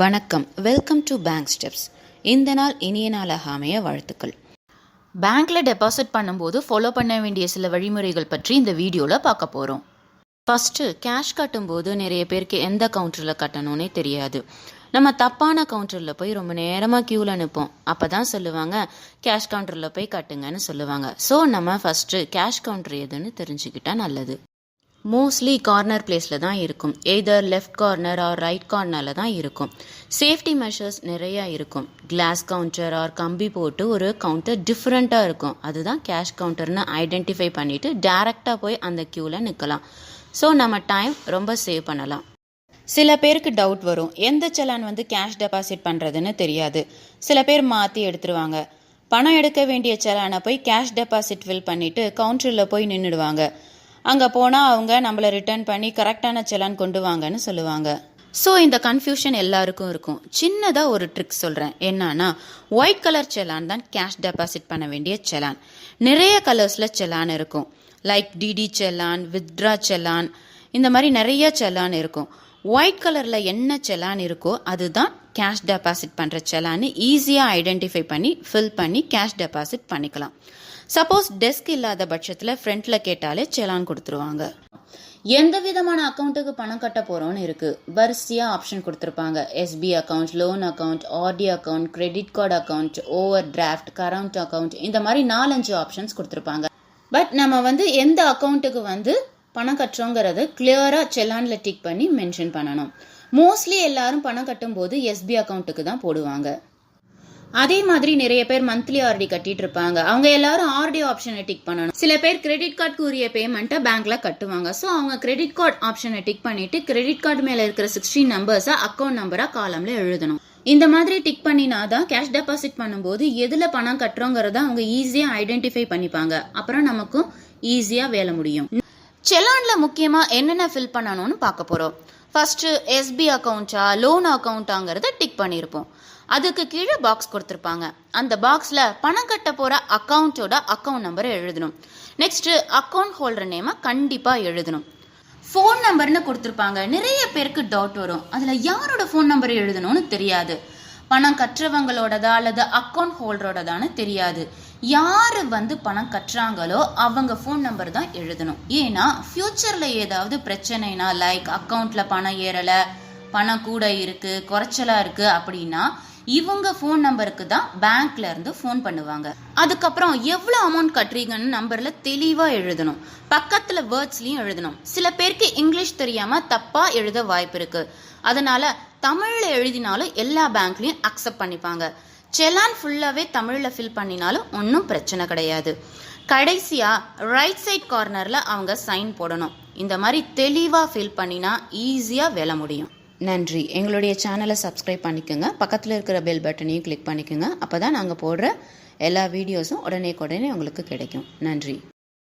வணக்கம். Welcome to bank steps இந்த நாள் இனிய நாளாக அமைய வாழ்த்துக்கள். பேங்க்ல டெபாசிட் பண்ணும்போது ஃபாலோ பண்ண வேண்டிய சில வழிமுறைகள் பற்றி இந்த வீடியோவில் பார்க்க போகிறோம் ஃபஸ்ட்டு கேஷ் கட்டும்போது நிறைய பேருக்கு எந்த கவுண்டரில் கட்டணும்னே தெரியாது. நம்ம தப்பான கவுண்டரில் போய் ரொம்ப நேரமாக க்யூவில் நிற்போம் அப்போ தான் சொல்லுவாங்க கேஷ் கவுண்டரில் போய் கட்டுங்கன்னு சொல்லுவாங்க. ஸோ நம்ம ஃபஸ்ட்டு கேஷ் கவுண்டர் எதுன்னு தெரிஞ்சுக்கிட்டா நல்லது. மோஸ்ட்லி கார்னர் பிளேஸில் தான் இருக்கும். Either left corner or right கார்னரில் தான் இருக்கும். சேஃப்டி மெஷர்ஸ் நிறையா இருக்கும். கிளாஸ் கவுண்டர் ஆர் கம்பி போட்டு ஒரு கவுண்டர் டிஃப்ரெண்ட்டாக இருக்கும். அதுதான் கேஷ் கவுண்டர்னு ஐடென்டிஃபை பண்ணிவிட்டு டேரெக்டாக போய் அந்த க்யூவில் நிற்கலாம் ஸோ நம்ம டைம் ரொம்ப சேவ் பண்ணலாம். சில பேருக்கு டவுட் வரும். எந்த செலான் வந்து கேஷ் டெபாசிட் பண்ணுறதுன்னு தெரியாது. சில பேர் மாற்றி எடுத்துருவாங்க. பணம் எடுக்க வேண்டிய செலானை போய் கேஷ் டெபாசிட் ஃபில் பண்ணிவிட்டு கவுண்டரில் போய் நின்றுடுவாங்க அங்கே போனால் அவங்க நம்மளை ரிட்டர்ன் பண்ணி கரெக்டான செலான் கொண்டு வாங்கன்னு சொல்லுவாங்க. ஸோ இந்த கன்ஃபியூஷன் எல்லாருக்கும் இருக்கும். சின்னதாக ஒரு ட்ரிக் சொல்கிறேன் என்னன்னா ஒயிட் கலர் செலான் தான் கேஷ் டெபாசிட் பண்ண வேண்டிய செலான். நிறைய கலர்ஸில் செலான் இருக்கும். Like DD challan withdraw challan இந்த மாதிரி நிறைய செலான் இருக்கும். ஒயிட் கலரில் என்ன செலான் இருக்கோ அதுதான் கேஷ் டெபாசிட் பண்ணுற செலான்னு ஈஸியாக ஐடென்டிஃபை பண்ணி ஃபில் பண்ணி கேஷ் டெபாசிட் பண்ணிக்கலாம். சப்போஸ் டெஸ்க் இல்லாத பட்சத்தில் ஃப்ரண்ட்டில் கேட்டாலே செலான் கொடுத்துருவாங்க. எந்த விதமான அக்கௌண்ட்டுக்கு பணம் கட்ட போகிறோம்னு இருக்குது வரிசையாக ஆப்ஷன் கொடுத்துருப்பாங்க. SB account loan account RD account credit card account overdraft current account இந்த மாதிரி நாலஞ்சு ஆப்ஷன்ஸ் கொடுத்துருப்பாங்க. பட் நம்ம வந்து எந்த அக்கௌண்ட்டுக்கு வந்து பணம் கட்டுறோங்கிறத கிளியராக செலானில் டிக் பண்ணி மென்ஷன் பண்ணணும். மோஸ்ட்லி எல்லாரும் பணம் கட்டும்போது எஸ்பி அக்கௌண்ட்டுக்கு தான் போடுவாங்க. அதே மாதிரி நிறைய பேர் மந்த்லி ஆர்டி கட்டிட்டு இருப்பாங்க. அவங்க எல்லாரும் ஆர்டி ஆப்ஷனை டிக் பண்ணணும். சில பேர் கிரெடிட் கார்டுக்கு உரிய பேமெண்ட்டை பேங்க்ல கட்டுவாங்க. ஸோ அவங்க கிரெடிட் கார்டு ஆப்ஷனை டிக் பண்ணிட்டு கிரெடிட் கார்டு மேல இருக்கிற சிக்ஸ்டீன் நம்பர்ஸை அக்கௌண்ட் நம்பரா காலம்ல எழுதணும். இந்த மாதிரி டிக் பண்ணினா தான் கேஷ் டெபாசிட் பண்ணும்போது எதுல பணம் கட்டுறோங்கிறத அவங்க ஈஸியா ஐடென்டிஃபை பண்ணிப்பாங்க. அப்புறம் நமக்கும் ஈஸியா வேலை முடியும். செலான்ல முக்கியமா என்னென்ன ஃபில் பண்ணணும்னு பார்க்க போறோம். ஃபர்ஸ்ட் எஸ்பி அக்கௌண்ட்டா லோன் அக்கௌண்ட்டாங்கிறத டிக் பண்ணியிருப்போம் அதுக்கு கீழே பாக்ஸ் கொடுத்துருப்பாங்க. அந்த பாக்ஸில் பணம் கட்ட போகிற அக்கௌண்ட்டோட அக்கௌண்ட் நம்பரை எழுதணும். நெக்ஸ்ட்டு அக்கௌண்ட் ஹோல்டர் நேமை கண்டிப்பாக எழுதணும். ஃபோன் நம்பர்னு கொடுத்துருப்பாங்க. நிறைய பேருக்கு டவுட் வரும். அதில் யாரோட ஃபோன் நம்பர் எழுதணும்னு தெரியாது. பணம் கற்றவங்களோடதா அல்லது அக்கௌண்ட் ஹோல்டரோடதான்னு தெரியாது. யார் வந்து பணம் கட்டுறாங்களோ அவங்க ஃபோன் நம்பர் தான் எழுதணும். ஏன்னா ஃப்யூச்சரில் ஏதாவது பிரச்சனைனா லைக் அக்கௌண்ட்டில் பணம் ஏறலை பணம் கூட இருக்குது குறைச்சலாக இருக்குது அப்படின்னா இவங்க ஃபோன் நம்பருக்கு தான் பேங்க்ல இருந்து ஃபோன் பண்ணுவாங்க. அதுக்கப்புறம் எவ்வளோ அமௌண்ட் கட்டுறீங்கன்னு நம்பர்ல தெளிவா எழுதணும். பக்கத்துல வேர்ட்ஸ்லயும் எழுதணும். சில பேருக்கு இங்கிலீஷ் தெரியாம தப்பா எழுத வாய்ப்பு இருக்கு. அதனால தமிழ்ல எழுதினாலும் எல்லா பேங்க்லயும் அக்செப்ட் பண்ணிப்பாங்க. செலான் ஃபுல்லாவே தமிழ்ல ஃபில் பண்ணினாலும் ஒன்றும் பிரச்சனை கிடையாது. கடைசியா ரைட் சைட் கார்னர்ல அவங்க சைன் போடணும். இந்த மாதிரி தெளிவா ஃபில் பண்ணினா ஈஸியா வேலை முடியும். நன்றி. எங்களுடைய சேனலை சப்ஸ்கிரைப் பண்ணிக்கோங்க. பக்கத்தில் இருக்கிற பெல் பட்டனையும் கிளிக் பண்ணிக்கோங்க. அப்போ தான் நாங்கள் போடுற எல்லா வீடியோஸும் உடனே உடனே உங்களுக்கு கிடைக்கும். நன்றி.